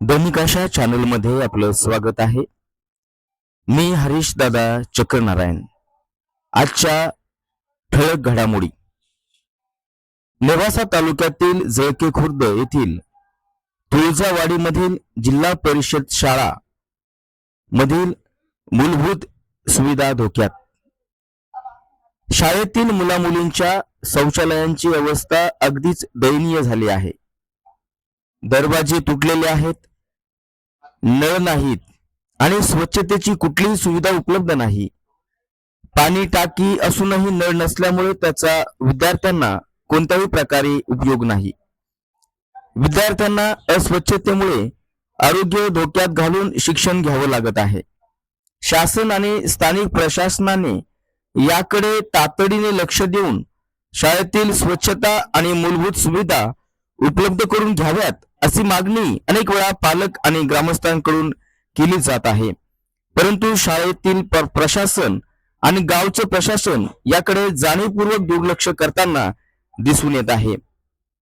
दैनिकाशा चॅनलमध्ये आपलं स्वागत आहे. मी हरीश दादा चक्रनारायण. आजच्या ठळक घडामोडी. नेवासा तालुक्यातील जळके खुर्द येथील तुळजावाडीमधील जिल्हा परिषद शाळा मधील मूलभूत सुविधा धोक्यात. शाळेतील मुलामुलींच्या शौचालयांची अवस्था अगदीच दयनीय झाली आहे. दरवाजे तुटलेले आहेत नळ नाहीत आणि स्वच्छतेची कुठलीही सुविधा उपलब्ध नाही. पाणी टाकी असूनही नळ नसल्यामुळे त्याचा विद्यार्थ्यांना कोणत्याही प्रकारे उपयोग नाही. विद्यार्थ्यांना अस्वच्छतेमुळे आरोग्य धोक्यात घालून शिक्षण घ्यावं लागत आहे. शासन आणि स्थानिक प्रशासनाने याकडे तातडीने लक्ष देऊन शाळेतील स्वच्छता आणि मूलभूत सुविधा उपलब्ध करून घ्याव्यात अशी मागणी अनेक वेळा पालक आणि ग्रामस्थांकडून केली जात आहे. परंतु शाळेतील प्रशासन आणि गावचे प्रशासन याकडे जाणीवपूर्वक दुर्लक्ष करताना दिसून येत आहे.